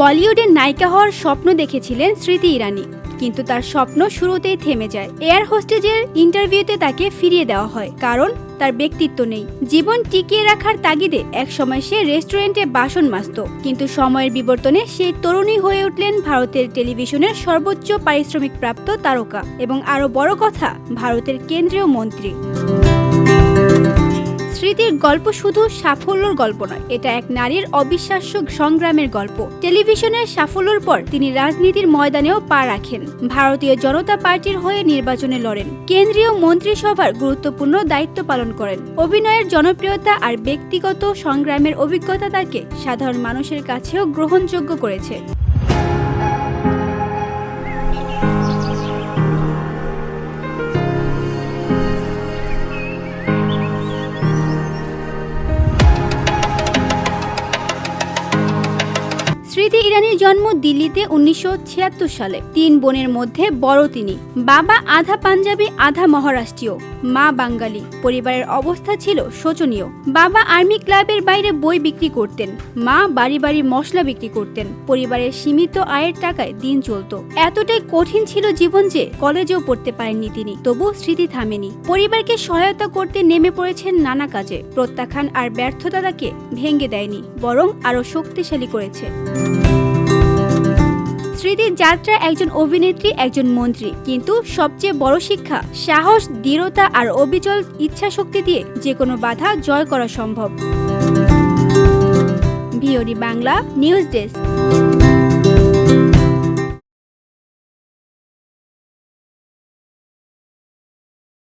বলিউডের নায়িকা হওয়ার স্বপ্ন দেখেছিলেন স্মৃতি ইরানি। কিন্তু তার স্বপ্ন শুরুতেই থেমে যায়। এয়ার হোস্টেজের ইন্টারভিউতে তাকে ফিরিয়ে দেওয়া হয়, কারণ তার ব্যক্তিত্ব নেই। জীবন টিকিয়ে রাখার তাগিদে একসময় সে রেস্টুরেন্টে বাসন মাজত, কিন্তু সময়ের বিবর্তনে সেই তরুণী হয়ে উঠলেন ভারতের টেলিভিশনের সর্বোচ্চ পারিশ্রমিক প্রাপ্ত তারকা। এবং আরও বড় কথা, ভারতের কেন্দ্রীয় মন্ত্রী। স্মৃতির গল্প শুধু সাফল্যর গল্প নয়, এটা এক নারীর অবিশ্বাস্য সংগ্রামের গল্প। টেলিভিশনের সাফল্যের পর তিনি রাজনীতির ময়দানেও পা রাখেন। ভারতীয় জনতা পার্টির হয়ে নির্বাচনে লড়েন। কেন্দ্রীয় মন্ত্রিসভার গুরুত্বপূর্ণ দায়িত্ব পালন করেন। অভিনয়ের জনপ্রিয়তা আর ব্যক্তিগত সংগ্রামের অভিজ্ঞতা তাকে সাধারণ মানুষের কাছেও গ্রহণযোগ্য করেছে। স্মৃতি ইরানির জন্ম দিল্লিতে উনিশশো ছিয়াত্তর সালে। তিন বোনের মধ্যে বড় তিনি। বাবা আধা পাঞ্জাবি, আধা মহারাষ্ট্রীয়। মা বাঙালি। পরিবারের অবস্থা ছিল শোচনীয়। বাবা আর্মি ক্লাবের বাইরে বই বিক্রি করতেন, মা বাড়ি বাড়ি মশলা বিক্রি করতেন। পরিবারের সীমিত আয়ের টাকায় দিন চলত। এতটাই কঠিন ছিল জীবন যে কলেজেও পড়তে পারেননি তিনি তবু স্মৃতি থামেনি। পরিবারকে সহায়তা করতে নেমে পড়েছেন নানা কাজে। প্রত্যাখ্যান আর ব্যর্থতা তাকে ভেঙে দেয়নি, বরং আরও শক্তিশালী করেছে। স্মৃতির যাত্রা একজন অভিনেত্রী, একজন মন্ত্রী। কিন্তু সবচেয়ে বড় শিক্ষা, সাহস, দৃঢ়তা আর অবিচল ইচ্ছা শক্তি দিয়ে যে কোনো বাধা জয় করা সম্ভব। VOD Bangla, news desk.